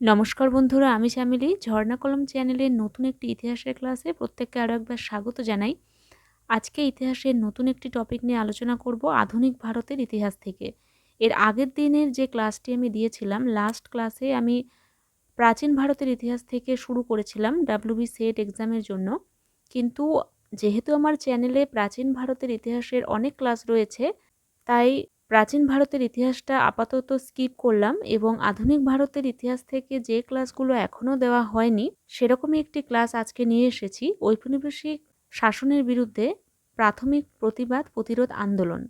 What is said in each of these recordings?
নমস্কার বন্ধুরা, আমি চামেলি ঝর্ণা কলম চ্যানেলের নতুন একটি ইতিহাসের ক্লাসে প্রত্যেককে আরও একবার স্বাগত জানাই। আজকে ইতিহাসের নতুন একটি টপিক নিয়ে আলোচনা করব আধুনিক ভারতের ইতিহাস থেকে। এর আগের দিনের যে ক্লাসটি আমি দিয়েছিলাম লাস্ট ক্লাসে আমি প্রাচীন ভারতের ইতিহাস থেকে শুরু করেছিলাম ডাব্লিউবি সেট এক্সামের জন্য। কিন্তু যেহেতু আমার চ্যানেলে প্রাচীন ভারতের ইতিহাসের অনেক ক্লাস রয়েছে, তাই প্রাচীন ভারতের ইতিহাসটা আপাতত স্কিপ করলাম এবং আধুনিক ভারতের ইতিহাস থেকে যে ক্লাসগুলো এখনও দেওয়া হয়নি, সেরকমই একটি ক্লাস আজকে নিয়ে এসেছি। ঔপনিবেশিক শাসনের বিরুদ্ধে প্রাথমিক প্রতিবাদ প্রতিরোধ আন্দোলন।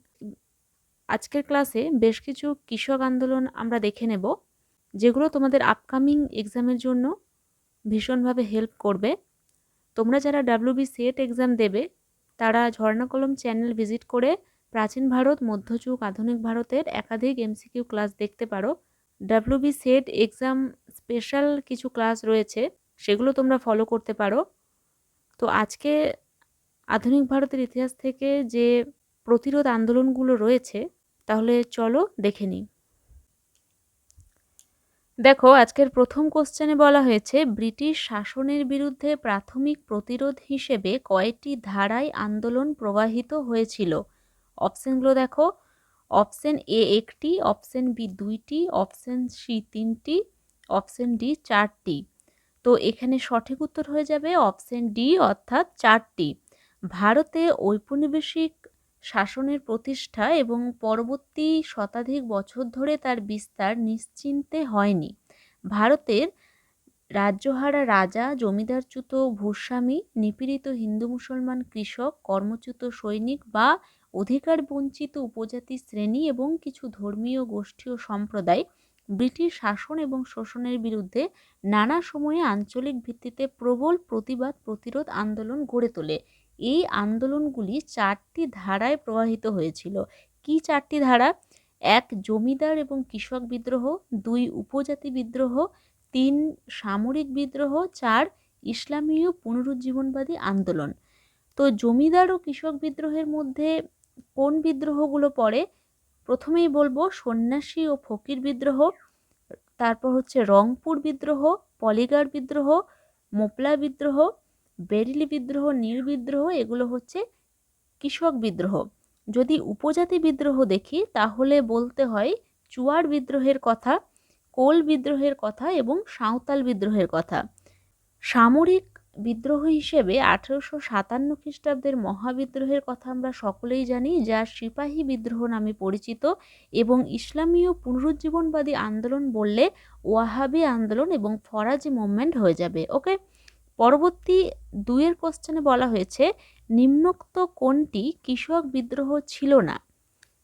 আজকের ক্লাসে বেশ কিছু কৃষক আন্দোলন আমরা দেখে নেব, যেগুলো তোমাদের আপকামিং এক্সামের জন্য ভীষণভাবে হেল্প করবে। তোমরা যারা ডাব্লিউবি সেট এক্সাম দেবে, তারা ঝর্ণা কলম চ্যানেল ভিজিট করে প্রাচীন ভারত, মধ্যযুগ, আধুনিক ভারতের একাধিক এমসিকিউ ক্লাস দেখতে পারো। ডাব্লিউবি সেট এক্সাম স্পেশাল কিছু ক্লাস রয়েছে, সেগুলো তোমরা ফলো করতে পারো। তো আজকে আধুনিক ভারতের ইতিহাস থেকে যে প্রতিরোধ আন্দোলনগুলো রয়েছে, তাহলে চলো দেখে নিই। দেখো, আজকের প্রথম কোশ্চেনে বলা হয়েছে, ব্রিটিশ শাসনের বিরুদ্ধে প্রাথমিক প্রতিরোধ হিসেবে কয়েকটি ধারায় আন্দোলন প্রবাহিত হয়েছিল? অপশানগুলো দেখো। অপশান এ একটি, অপশান বি দুইটি, অপশান সি তিনটি, অপশান ডি চারটি। তো এখানে সঠিক উত্তর হয়ে যাবে অপশান ডি অর্থাৎ চারটি। ভারতে ঔপনিবেশিক শাসনের প্রতিষ্ঠা এবং পরবর্তী শতাধিক বছর ধরে তার বিস্তার নিশ্চিন্তে হয়নি। ভারতের রাজ্যহারা রাজা জমিদারচ্যুত ভূস্বামী, নিপীড়িত হিন্দু মুসলমান কৃষক, কর্মচ্যুত সৈনিক বা অধিকার বঞ্চিত উপজাতি শ্রেণি এবং কিছু ধর্মীয় গোষ্ঠী ও সম্প্রদায় ব্রিটিশ শাসন এবং শোষণের বিরুদ্ধে নানা সময়ে আঞ্চলিক ভিত্তিতে প্রবল প্রতিবাদ, প্রতিরোধ আন্দোলন গড়ে তোলে। এই আন্দোলনগুলি চারটি ধারায় প্রবাহিত হয়েছিল। কি চারটি ধারা? এক, জমিদার এবং কৃষক বিদ্রোহ। দুই, উপজাতি বিদ্রোহ। তিন, সামরিক বিদ্রোহ। চার, ইসলামীয় পুনরুজ্জীবনবাদী আন্দোলন। তো জমিদার ও কৃষক বিদ্রোহের মধ্যে কোন বিদ্রোহগুলো পড়ে প্রথমেই বলব সন্ন্যাসী ও ফকির বিদ্রোহ, তারপর হচ্ছে রংপুর বিদ্রোহ, পলিগার বিদ্রোহ, মোপলা বিদ্রোহ, বেরিলি বিদ্রোহ, নীল বিদ্রোহ, এগুলো হচ্ছে কৃষক বিদ্রোহ। যদি উপজাতি বিদ্রোহ দেখি, তাহলে বলতে হয় চুয়ার বিদ্রোহের কথা, কোল বিদ্রোহের কথা এবং সাঁওতাল বিদ্রোহের কথা। সামরিক বিদ্রোহ হিসেবে আঠেরোশো সাতান্ন খ্রিস্টাব্দের মহাবিদ্রোহের কথা আমরা সকলেই জানি, যা সিপাহী বিদ্রোহ নামে পরিচিত এবং ইসলামীয় পুনরুজ্জীবনবাদী আন্দোলন বললে ওয়াহাবি আন্দোলন এবং ফরাজি মুভমেন্ট হয়ে যাবে। ওকে? পরবর্তী দুইয়ের কোশ্চেনে বলা হয়েছে, নিম্নোক্ত কোনটি কৃষক বিদ্রোহ ছিল না?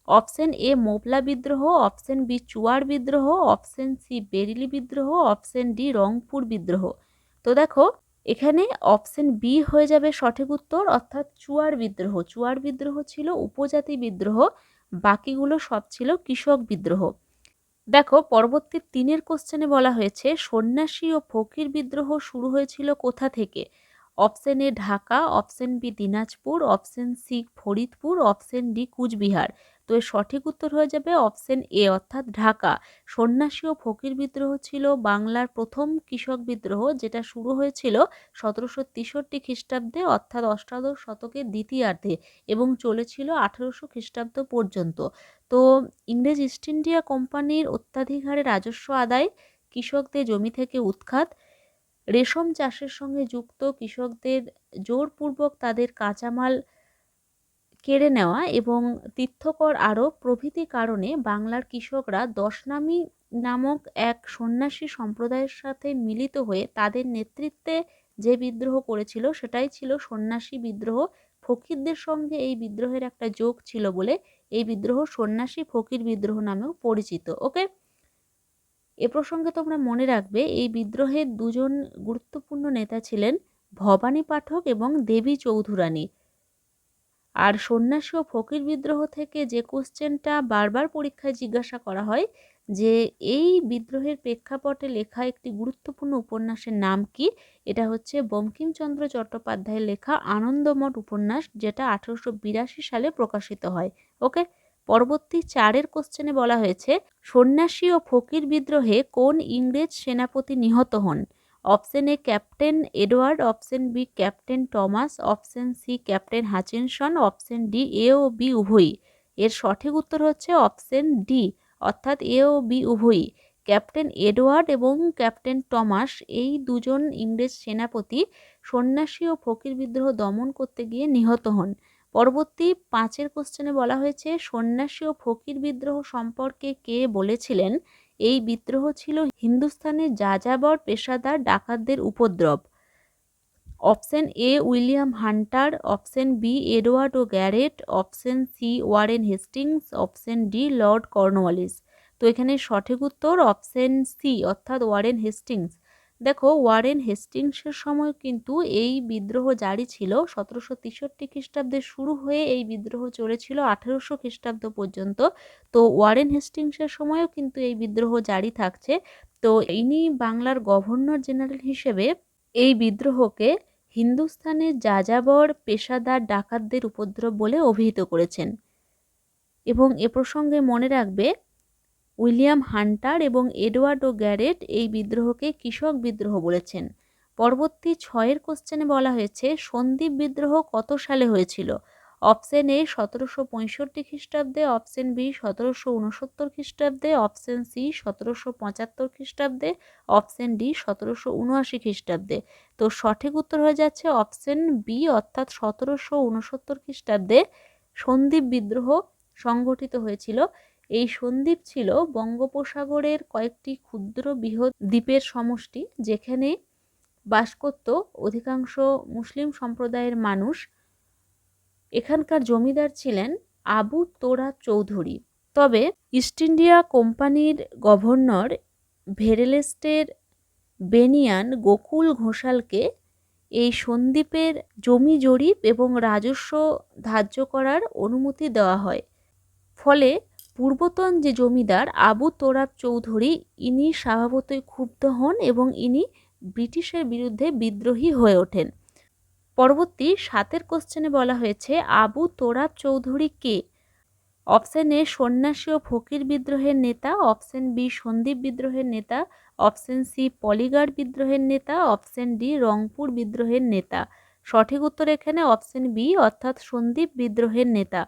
অপশন এ মোবলা বিদ্রোহ অপশন বি চুয়ার বিদ্রোহ অপশন সি বেরিলি বিদ্রোহ অপশন ডি রংপুর বিদ্রোহ। তো দেখো এখানে অপশন বি হয়ে যাবে সঠিক উত্তর, অর্থাৎ চুয়ার বিদ্রোহ। চুয়ার বিদ্রোহ ছিল উপজাতি বিদ্রোহ, বাকিগুলো সব ছিল কৃষক বিদ্রোহ। দেখো, পরবর্তী তিনের কোশ্চেনে বলা হয়েছে, সন্ন্যাসী ও ফকির বিদ্রোহ শুরু হয়েছিল কোথা থেকে? Option A Dhaka, option B Dinajpur, option C Faridpur, option D Coochbehar. তো এর সঠিক উত্তর হয়ে যাবে অপশন এ অর্থাৎ ঢাকা। সন্ন্যাসী ও ফকির বিদ্রোহ ছিল বাংলার প্রথম কৃষক বিদ্রোহ, যেটা শুরু হয়েছিল সতেরোশো তেষট্টি খ্রিস্টাব্দে, অর্থাৎ অষ্টাদশ শতকের দ্বিতীয়ার্ধে এবং চলেছিল আঠেরোশো খ্রিস্টাব্দ পর্যন্ত। তো ইংরেজ ইস্ট ইন্ডিয়া কোম্পানির অত্যাধিক হারে রাজস্ব আদায়, কৃষকদের জমি থেকে উৎখাত। রেশম চাষের সঙ্গে যুক্ত কৃষকদের জোরপূর্বক তাদের কাঁচামাল কেড়ে নেওয়া এবং তীর্থকর আরোপ প্রভৃতি কারণে বাংলার কৃষকরা দশনামী নামক এক সন্ন্যাসী সম্প্রদায়ের সাথে মিলিত হয়ে তাদের নেতৃত্বে যে বিদ্রোহ করেছিল, সেটাই ছিল সন্ন্যাসী বিদ্রোহ। ফকিরদের সঙ্গে এই বিদ্রোহের একটা যোগ ছিল বলে এই বিদ্রোহ সন্ন্যাসী ফকির বিদ্রোহ নামেও পরিচিত ওকে এ প্রসঙ্গে তোমরা মনে রাখবে, এই বিদ্রোহের দুজন গুরুত্বপূর্ণ নেতা ছিলেন ভবানী পাঠক এবং দেবী চৌধুরানী। আর সন্ন্যাসী ও ফকির বিদ্রোহ থেকে যে কোশ্চেনটা বারবার পরীক্ষায় জিজ্ঞাসা করা হয় যে, এই বিদ্রোহের প্রেক্ষাপটে লেখা একটি গুরুত্বপূর্ণ উপন্যাসের নাম কি? এটা হচ্ছে বঙ্কিমচন্দ্র চট্টোপাধ্যায়ের লেখা আনন্দমঠ উপন্যাস, যেটা আঠেরোশো বিরাশি সালে প্রকাশিত হয়। ওকে পরবর্তী চারের কোশ্চেনে বলা হয়েছে, সন্ন্যাসী ও ফকির বিদ্রোহে কোন ইংরেজ সেনাপতি নিহত হন? Option A captain Edward, option B captain Thomas, option C captain Hutchinson, option D A O B উভয়ই। এর সঠিক উত্তর হচ্ছে অপশন ডি, অর্থাৎ এ ও বি উভয়ই। ক্যাপ্টেন এডওয়ার্ড এবং ক্যাপ্টেন টমাস এই দুজন ইংরেজ সেনাপতি সন্ন্যাসী ও ফকির বিদ্রোহ দমন করতে গিয়ে নিহত হন। পরবর্তী পাঁচের কোশ্চেনে বলা হয়েছে, সন্ন্যাসী ও ফকির বিদ্রোহ সম্পর্কে কে বলেছিলেন? এই বিদ্রোহ ছিল হিন্দুস্তানের যাযাবর পেশাদার ডাকাতদের উপদ্রব। Option A William Hunter, option B Edward O Garrett, option C Warren Hastings, option D Lord Cornwallis. তো এখানে সঠিক উত্তর অপশন সি, অর্থাৎ ওয়ারেন হেস্টিংস। দেখো, ওয়ারেন হেস্টিংসের সময় কিন্তু এই বিদ্রোহ জারি ছিল। সতেরোশো তেষট্টি খ্রিস্টাব্দে শুরু হয়ে এই বিদ্রোহ চলেছিল আঠেরোশো খ্রিস্টাব্দ পর্যন্ত। তো ওয়ারেন হেস্টিংসের সময়ও কিন্তু এই বিদ্রোহ জারি থাকছে। তো ইনি বাংলার গভর্নর জেনারেল হিসেবে এই বিদ্রোহকে হিন্দুস্তানের যাযাবর পেশাদার ডাকাতদের উপদ্রব বলে অভিহিত করেছেন। এবং এ প্রসঙ্গে মনে রাখবে উইলিয়াম হান্টার এবং এডওয়ার্ড ও গ্যারেট এই বিদ্রোহকে কৃষক বিদ্রোহ বলেছেন। পরবর্তী ছয়ের কোশ্চেনে বলা হয়েছে, সন্দীপ বিদ্রোহ কত সালে হয়েছিল? অপশন এ সতেরোশো পঁয়ষট্টি খ্রিস্টাব্দে, অপশন বি সতেরোশো উনসত্তর খ্রিস্টাব্দে, অপশন সি সতেরোশো পঁচাত্তর খ্রিস্টাব্দে, অপশন ডি সতেরোশো উনআশি খ্রিস্টাব্দে। তো সঠিক উত্তর হয়ে যাচ্ছে অপশন বি, অর্থাৎ সতেরোশো উনসত্তর খ্রিস্টাব্দে সন্দীপ বিদ্রোহ সংগঠিত হয়েছিল। এই সন্দ্বীপ ছিল বঙ্গোপসাগরের কয়েকটি ক্ষুদ্র বৃহৎ দ্বীপের সমষ্টি, যেখানে বাস করত অধিকাংশ মুসলিম সম্প্রদায়ের মানুষ। এখানকার জমিদার ছিলেন আবু তোরা চৌধুরী। তবে ইস্ট ইন্ডিয়া কোম্পানির গভর্নর ভেরেলেস্টের বেনিয়ান গোকুল ঘোষালকে এই সন্দ্বীপের জমি জরিপ এবং রাজস্ব ধার্য করার অনুমতি দেওয়া হয়। ফলে পূর্বতন যে জমিদার আবু তোরাব চৌধুরী, ইনি স্বভাবতই ক্ষুব্ধ হন এবং ইনি ব্রিটিশের বিরুদ্ধে বিদ্রোহী হয়ে ওঠেন। পরবর্তী সাতের কোশ্চেনে বলা হয়েছে, আবু তোরাব চৌধুরী কে? অপশন এ সন্ন্যাসী ও ফকির বিদ্রোহের নেতা অপশন বি সন্দীপ বিদ্রোহের নেতা অপশন সি পলিগার বিদ্রোহের নেতা অপশন ডি রংপুর বিদ্রোহের নেতা। সঠিক উত্তর এখানে অপশন বি অর্থাৎ সন্দীপ বিদ্রোহের নেতা।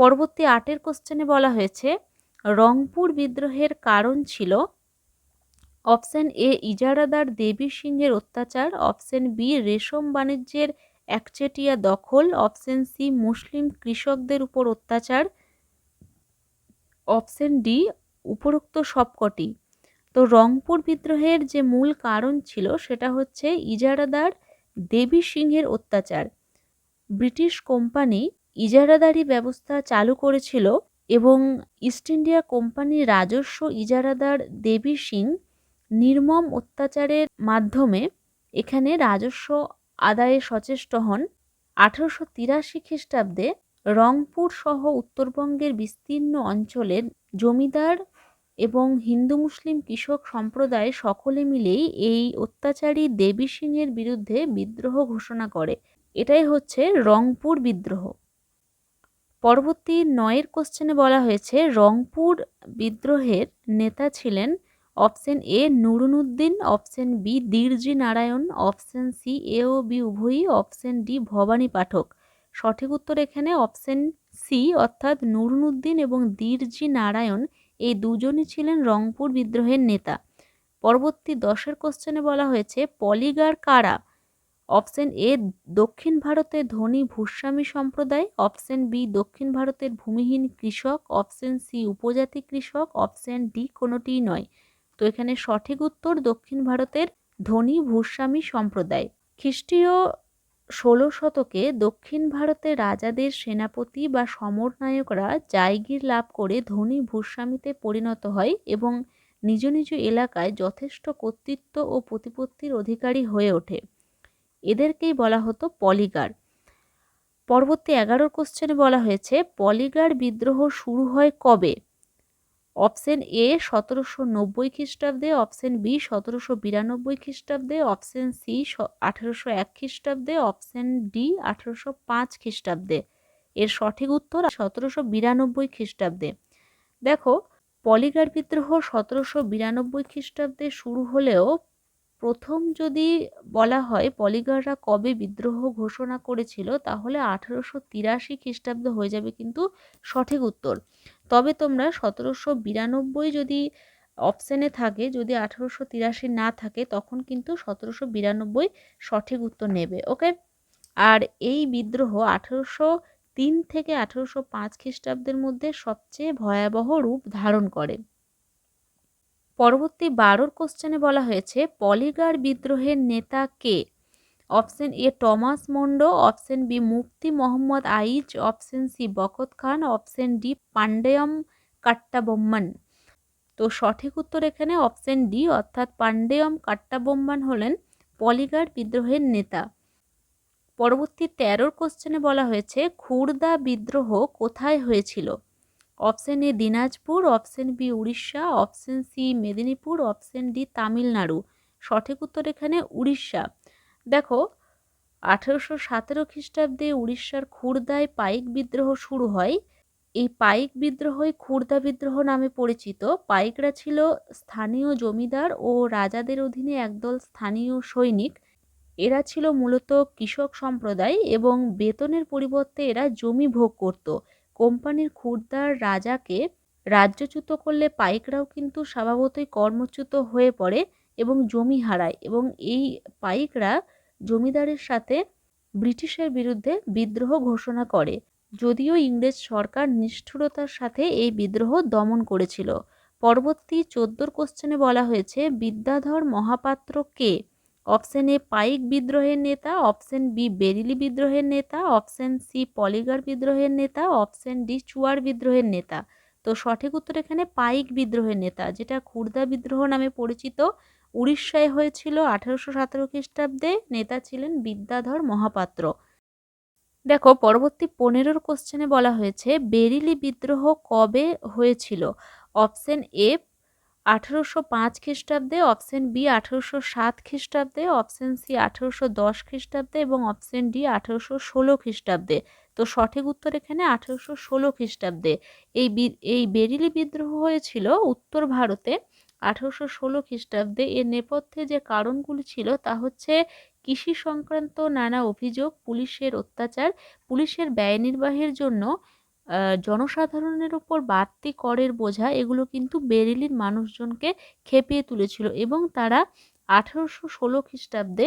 পরবর্তী আটের কোশ্চেনে বলা হয়েছে, রংপুর বিদ্রোহের কারণ ছিল অপশন এ ইজারাদার দেবী সিংহের অত্যাচার অপশন বি রেশম বাণিজ্যের একচেটিয়া দখল অপশন সি মুসলিম কৃষকদের উপর অত্যাচার অপশন ডি উপরোক্ত সবকটি। তো রংপুর বিদ্রোহের যে মূল কারণ ছিল সেটা হচ্ছে ইজারাদার দেবী সিংহের অত্যাচার। ব্রিটিশ কোম্পানি ইজারাদারি ব্যবস্থা চালু করেছিল এবং ইস্ট ইন্ডিয়া কোম্পানির রাজস্ব ইজারাদার দেবী সিং নির্মম অত্যাচারের মাধ্যমে এখানে রাজস্ব আদায়ে সচেষ্ট হন। আঠারোশো তিরাশি খ্রিস্টাব্দে রংপুর সহ উত্তরবঙ্গের বিস্তীর্ণ অঞ্চলের জমিদার এবং হিন্দু মুসলিম কৃষক সম্প্রদায় সকলে মিলেই এই অত্যাচারী দেবী সিংয়ের বিরুদ্ধে বিদ্রোহ ঘোষণা করে। এটাই হচ্ছে রংপুর বিদ্রোহ। পরবর্তী নয়ের কোশ্চেনে বলা হয়েছে, রংপুর বিদ্রোহের নেতা ছিলেন option A Nurunuddin, option B Dirji Narayan, option C A O B উভয়ই, অপশন ডি ভবানী পাঠক। সঠিক উত্তর এখানে অপশন সি অর্থাৎ নুরুনুদ্দিন এবং দীর্জি নারায়ণ এই দুজনই ছিলেন রংপুর বিদ্রোহের নেতা। পরবর্তী দশের কোশ্চেনে বলা হয়েছে, পলিগার কারা? অপশন এ, দক্ষিণ ভারতের ধনী ভূস্বামী সম্প্রদায়, অপশন বি, দক্ষিণ ভারতের ভূমিহীন কৃষক, অপশন সি, উপজাতি কৃষক, অপশন ডি, কোনোটিই নয়। তো এখানে সঠিক উত্তর দক্ষিণ ভারতের ধনী ভূস্বামী সম্প্রদায়। খ্রিস্টীয় ষোলো শতকে দক্ষিণ ভারতের রাজাদের সেনাপতি বা সমরনায়করা জায়গির লাভ করে ধনী ভূস্বামীতে পরিণত হয় এবং নিজ নিজ এলাকায় যথেষ্ট কর্তৃত্ব ও প্রতিপত্তির অধিকারী হয়ে ওঠে। এদেরকেই বলা হতো পলিগার পরবর্তী এগারোর কোশ্চেনে বলা হয়েছে পলিগার বিদ্রোহ শুরু হয় কবে? অপশন এ সতেরোশো নব্বই খ্রিস্টাব্দে অপশন বি সতেরোশো বিরানব্বই খ্রিস্টাব্দে অপশন সি, আঠেরোশো এক খ্রিস্টাব্দে অপশন ডি আঠেরোশো পাঁচ খ্রিস্টাব্দে। এর সঠিক উত্তর সতেরোশো বিরানব্বই খ্রিস্টাব্দে। দেখো পলিগার বিদ্রোহ সতেরোশো বিরানব্বই খ্রিস্টাব্দে শুরু হলেও প্রথম যদি বলা হয় পলিগাররা কবে বিদ্রোহ ঘোষণা করেছিল, তাহলে আঠেরোশো তিরাশি খ্রিস্টাব্দ হয়ে যাবে কিন্তু সঠিক উত্তর। তবে তোমরা সতেরোশো বিরানব্বই যদি অপশানে থাকে, যদি আঠেরোশো তিরাশি না থাকে, তখন কিন্তু সতেরোশো বিরানব্বই সঠিক উত্তর নেবে, ওকে? আর এই বিদ্রোহ আঠেরোশো তিন থেকে আঠেরোশো পাঁচ খ্রিস্টাব্দের মধ্যে সবচেয়ে ভয়াবহ রূপ ধারণ করে। পরবর্তী বারোর কোশ্চেনে বলা হয়েছে, পলিগার বিদ্রোহের নেতা কে? Option A Thomas Munro option B Mufti Mohammad Aiz option C Bakht Khan option D Pandeyam Kattabomman. তো সঠিক উত্তর এখানে অপশন ডি অর্থাৎ পান্ডেয়ম কাট্টাবোম্মান হলেন পলিগার বিদ্রোহের নেতা। পরবর্তী তেরোর কোশ্চেনে বলা হয়েছে, খুর্দা বিদ্রোহ কোথায় হয়েছিল? Option A Dinajpur option B Orissa option C Medinipur option D Tamil Nadu সঠিক উত্তর এখানে উড়িষ্যা। দেখো, আঠেরোশো সতেরো খ্রিস্টাব্দে উড়িষ্যার খুর্দায় পাইক বিদ্রোহ শুরু হয়। এই পাইক বিদ্রোহই খুর্দা বিদ্রোহ নামে পরিচিত। পাইকরা ছিল স্থানীয় জমিদার ও রাজাদের অধীনে একদল স্থানীয় সৈনিক। এরা ছিল মূলত কৃষক সম্প্রদায় এবং বেতনের পরিবর্তে এরা জমি ভোগ করত। কোম্পানির খুর্দার রাজাকে রাজ্যচ্যুত করলে পাইকরাও কিন্তু স্বভাবতই কর্মচ্যুত হয়ে পড়ে এবং জমি হারায় এবং এই পাইকরা জমিদারের সাথে ব্রিটিশের বিরুদ্ধে বিদ্রোহ ঘোষণা করে। যদিও ইংরেজ সরকার নিষ্ঠুরতার সাথে এই বিদ্রোহ দমন করেছিল। পরবর্তী চোদ্দোর কোশ্চেনে বলা হয়েছে, বিদ্যাধর মহাপাত্র কে? অপশন এ পাইক বিদ্রোহের নেতা, অপশন বি বেরিলি বিদ্রোহের নেতা, অপশন সি পলিগার বিদ্রোহের নেতা, অপশন ডি চুয়ার বিদ্রোহের নেতা। তো সঠিক উত্তর এখানে পাইক বিদ্রোহের নেতা, যেটা খুর্দা বিদ্রোহ নামে পরিচিত। উড়িষ্যায় হয়েছিল আঠারোশো সতেরো খ্রিস্টাব্দে, নেতা ছিলেন বিদ্যাধর মহাপাত্র। দেখো, পরবর্তী পনেরোর কোশ্চেনে বলা হয়েছে, বেরিলি বিদ্রোহ কবে হয়েছিল? অপশন এ আঠেরোশো পাঁচ খ্রিস্টাব্দে অপশন বি আঠেরোশো সাত খ্রিস্টাব্দে, অপশন সি আঠেরোশো দশ খ্রিস্টাব্দে এবং অপশন ডি আঠেরোশো ষোলো খ্রিস্টাব্দে। তো সঠিক উত্তর এখানে আঠেরোশো ষোলো খ্রিস্টাব্দে। এই এই বেরিলি বিদ্রোহ হয়েছিল উত্তর ভারতে আঠেরোশো ষোলো খ্রিস্টাব্দে। এর নেপথ্যে যে কারণগুলি ছিল তা হচ্ছে কৃষি সংক্রান্ত নানা অভিযোগ, পুলিশের অত্যাচার, পুলিশের ব্যয় নির্বাহের জন্য জনসাধারণের ওপর বাড়তি করের বোঝা এগুলো কিন্তু বেরিলির মানুষজনকে খেপিয়ে তুলেছিল এবং তারা আঠেরোশো ষোলো খ্রিস্টাব্দে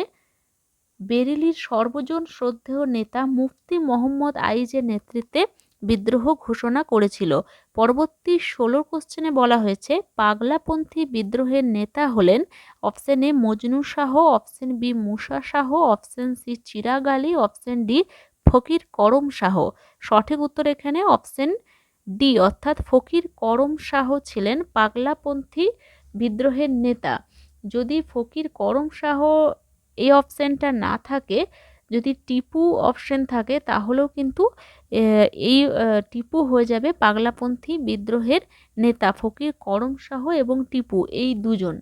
বেরিলির সর্বজন শ্রদ্ধেয় নেতা মুফতি মোহাম্মদ আইজের নেতৃত্বে বিদ্রোহ ঘোষণা করেছিল। পরবর্তী ষোলো কোশ্চেনে বলা হয়েছে, পাগলাপন্থী বিদ্রোহের নেতা হলেন option A Majnu Shah, option B Musa Shah, option C Chirag Ali option D Fakir Karam Shah. সঠিক উত্তর এখানে অপশন ডি অর্থাৎ ফকির করম শাহ ছিলেন পাগলাপন্থী বিদ্রোহের নেতা। যদি ফকির করম শাহ এই অপশানটা না থাকে, যদি টিপু অপশন থাকে, তাহলেও কিন্তু এই টিপু হয়ে যাবে পাগলাপন্থী বিদ্রোহের নেতা, ফকির করম শাহ এবং টিপু, এই দুজন।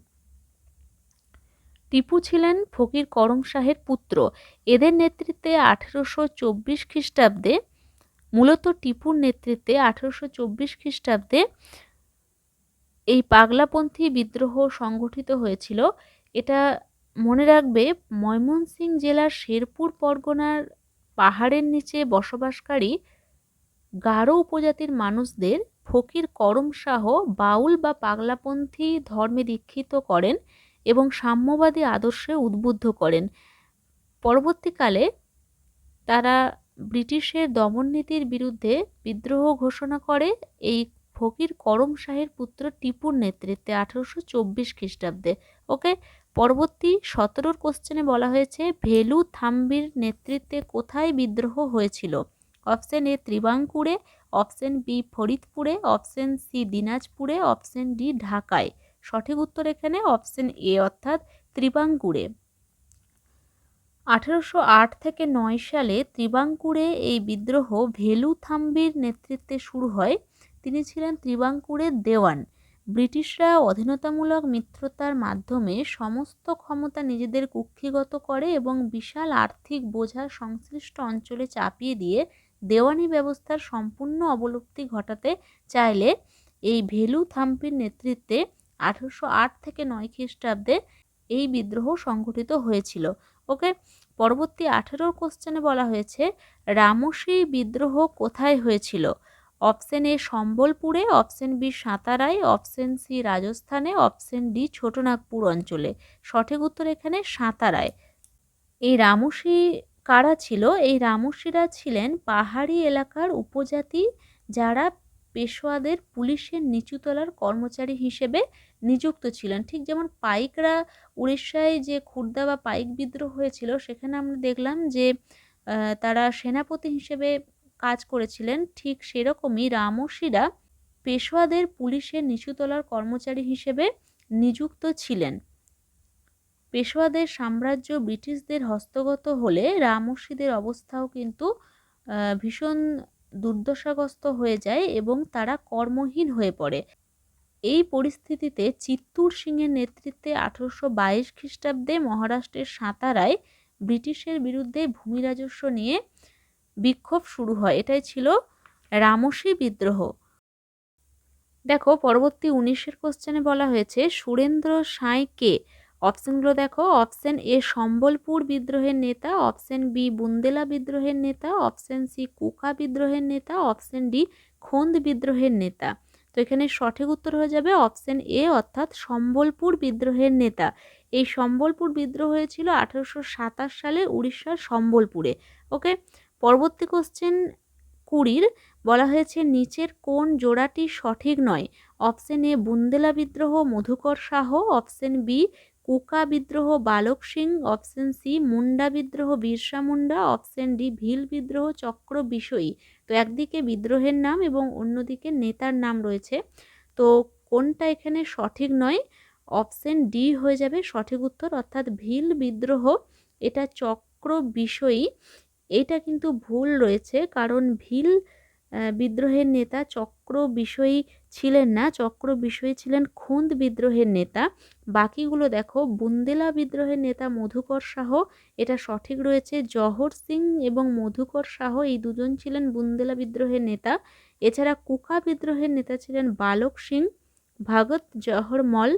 টিপু ছিলেন ফকির করম শাহের পুত্র। এদের নেতৃত্বে আঠেরোশো চব্বিশ খ্রিস্টাব্দে, মূলত টিপুর নেতৃত্বে আঠেরোশো চব্বিশ খ্রিস্টাব্দে এই পাগলাপন্থী বিদ্রোহ সংগঠিত হয়েছিল। এটা মনে রাখবে ময়মনসিং জেলার শেরপুর পরগনার পাহাড়ের নিচে বসবাসকারী গারো উপজাতির মানুষদের ফকির করম শাহ বাউল বা পাগলাপন্থী ধর্মে দীক্ষিত করেন। এবং সাম্যবাদী আদর্শে উদ্বুদ্ধ করেন। পরবর্তীকালে তারা ব্রিটিশের দমননীতির বিরুদ্ধে বিদ্রোহ ঘোষণা করে। এই ফকির করম শাহের পুত্র টিপুর নেতৃত্বে আঠারোশো চব্বিশ খ্রিস্টাব্দে। ওকে, পরবর্তী সতেরোর কোশ্চেনে বলা হয়েছে, ভেলু থাম্বির নেতৃত্বে কোথায় বিদ্রোহ হয়েছিল? অপশন এ ত্রিবাঙ্কুরে অপশন বি ফরিদপুরে অপশন সি দিনাজপুরে অপশন ডি ঢাকায়। সঠিক উত্তর এখানে অপশন এ অর্থাৎ ত্রিবাঙ্কুরে। আঠেরোশো আট থেকে নয় সালে ত্রিবাঙ্কুরে এই বিদ্রোহ ভেলু থাম্বির নেতৃত্বে শুরু হয়। তিনি ছিলেন ত্রিবাঙ্কুরের দেওয়ান। ব্রিটিশরা অধীনতামূলক মিত্রতার মাধ্যমে সমস্ত ক্ষমতা নিজেদের কুক্ষিগত করে এবং বিশাল আর্থিক বোঝা সংশ্লিষ্ট অঞ্চলে চাপিয়ে দিয়ে দেওয়ানি ব্যবস্থার সম্পূর্ণ অবলুপ্তি ঘটাতে চাইলে এই ভেলু থাম্পির নেতৃত্বে আঠেরোশো আট থেকে নয় খ্রিস্টাব্দে এই বিদ্রোহ সংঘটিত হয়েছিল। ওকে, পরবর্তী আঠেরোর কোশ্চেনে বলা হয়েছে, রামসী বিদ্রোহ কোথায় হয়েছিল? অপশন এ সম্বলপুরে অপশন বি সাঁতারায় অপশন সি রাজস্থানে অপশন ডি ছোটনাগপুর অঞ্চলে। সঠিক উত্তর এখানে সাঁতারায়। এই রামসী কারা ছিল? এই রামসীরা ছিলেন পাহাড়ি এলাকার উপজাতি যারা পেশোয়াদের পুলিশের নিচুতলার কর্মচারী হিসেবে নিযুক্ত ছিলেন। ঠিক যেমন পাইকরা উড়িষ্যায় যে খুর্দা বা পাইক বিদ্রোহ হয়েছিল, সেখানে আমরা দেখলাম যে তারা সেনাপতি হিসেবে কাজ করেছিলেন। ঠিক সেরকমই রামসীরা পেশোয়াদের পুলিশের নিচুতলার কর্মচারী হিসেবে নিযুক্ত ছিলেন। পেশোয়াদের সাম্রাজ্য ব্রিটিশদের হস্তগত হলে রামসীদের অবস্থাও কিন্তু ভীষণ দুর্দশাগ্রস্ত হয়ে যায় এবং তারা কর্মহীন হয়ে পড়ে। এই পরিস্থিতিতে চিত্তুর সিংয়ের নেতৃত্বে আঠারোশো বাইশ খ্রিস্টাব্দে মহারাষ্ট্রের সাঁতারায় ব্রিটিশের বিরুদ্ধে ভূমি রাজস্ব নিয়ে বিক্ষোভ শুরু হয়। এটাই ছিল রামসী বিদ্রোহ। দেখো, পরবর্তী উনিশের কোশ্চেনে বলা হয়েছে, সুরেন্দ্র সাঁই কে? অপশানগুলো দেখো অপশান এ সম্বলপুর বিদ্রোহের নেতা অপশান বি বুন্দেলা বিদ্রোহের নেতা অপশান সি কুকা বিদ্রোহের নেতা অপশান ডি খোন্দ বিদ্রোহের নেতা। তো এখানে সঠিক উত্তর হয়ে যাবে অপশান এ, অর্থাৎ সম্বলপুর বিদ্রোহের নেতা। এই সম্বলপুর বিদ্রোহ হয়েছিল আঠারোশো সাতাশ সালে উড়িষ্যার সম্বলপুরে, ওকে? পরবর্তী কোশ্চেন কুড়ির বলা হয়েছে নিচের কোন জোড়াটি সঠিক নয়। অপশন এ, বুন্দেলা বিদ্রোহ, মধুকর শাহ, অপশন বি, কুকা বিদ্রোহ, বালক সিং, অপশন সি, মুন্ডা বিদ্রোহ, বিরসা মুন্ডা, অপশন ডি, ভিল বিদ্রোহ, চক্র বিষয়ী। তো একদিকে বিদ্রোহের নাম এবং অন্যদিকে নেতার নাম রয়েছে। তো কোনটা এখানে সঠিক নয়? অপশন ডি হয়ে যাবে সঠিক উত্তর, অর্থাৎ ভিল বিদ্রোহ। এটা চক্র বিষয়ী। এটা কিন্তু ভুল রয়েছে, কারণ ভিল বিদ্রোহের নেতা চক্র বিষয়ী ছিলেন না চক্র বিষয়ী ছিলেন খুন্দ বিদ্রোহের নেতা। বাকিগুলো দেখো, বুন্দেলা বিদ্রোহের নেতা মধুকর শাহ, এটা সঠিক রয়েছে। জহর সিং এবং মধুকর শাহ এই দুজন ছিলেন বুন্দেলা বিদ্রোহের নেতা। এছাড়া কুকা বিদ্রোহের নেতা ছিলেন বালক সিং, ভাগত জহর মল,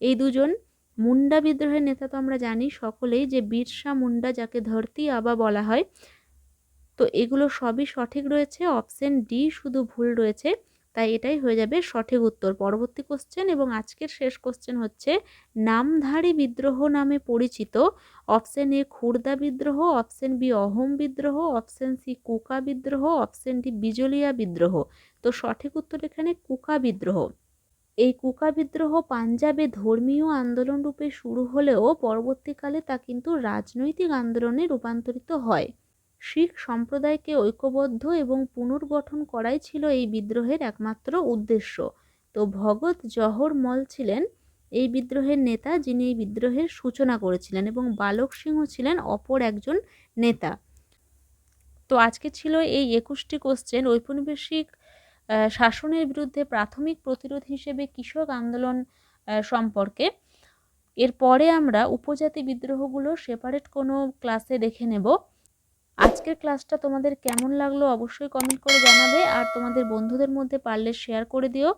এই দুজন। মুন্ডা বিদ্রোহের নেতা তো আমরা জানি সকলেই, যে বিরসা মুন্ডা যাকে ধরতি আবা বলা হয়। তো এগুলো সবই সঠিক রয়েছে, অপশন ডি শুধু ভুল রয়েছে। তাই এটাই হয়ে যাবে সঠিক উত্তর। পরবর্তী কোশ্চেন এবং আজকের শেষ কোশ্চেন হচ্ছে, নামধারী বিদ্রোহ নামে পরিচিত অপশন এ খুর্দা বিদ্রোহ অপশন বি অহম বিদ্রোহ অপশন সি কুকা বিদ্রোহ অপশন ডি বিজলিয়া বিদ্রোহ। তো সঠিক উত্তর এখানে কুকা বিদ্রোহ। এই কুকা বিদ্রোহ পাঞ্জাবে ধর্মীয় আন্দোলন রূপে শুরু হলেও পরবর্তীকালে তা কিন্তু রাজনৈতিক আন্দোলনে রূপান্তরিত হয়। শিখ সম্প্রদায়কে ঐক্যবদ্ধ এবং পুনর্গঠন করাই ছিল এই বিদ্রোহের একমাত্র উদ্দেশ্য। তো ভগৎ জহর মল ছিলেন এই বিদ্রোহের নেতা যিনি এই বিদ্রোহের সূচনা করেছিলেন এবং বালক সিংহ ছিলেন অপর একজন নেতা। তো আজকে ছিল এই একুশটি কোশ্চেন ঔপনিবেশিক শাসনের বিরুদ্ধে প্রাথমিক প্রতিরোধ হিসেবে কৃষক আন্দোলন সম্পর্কে। এরপরে আমরা উপজাতি বিদ্রোহগুলো সেপারেট কোনো ক্লাসে দেখে নেব। আজকের ক্লাসটা তোমাদের কেমন লাগল অবশ্যই কমেন্ট করে জানাবে আর তোমাদের বন্ধুদের মধ্যে পারলে শেয়ার করে দিও।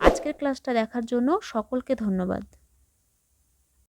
আজকের ক্লাসটা দেখার জন্য সকলকে ধন্যবাদ।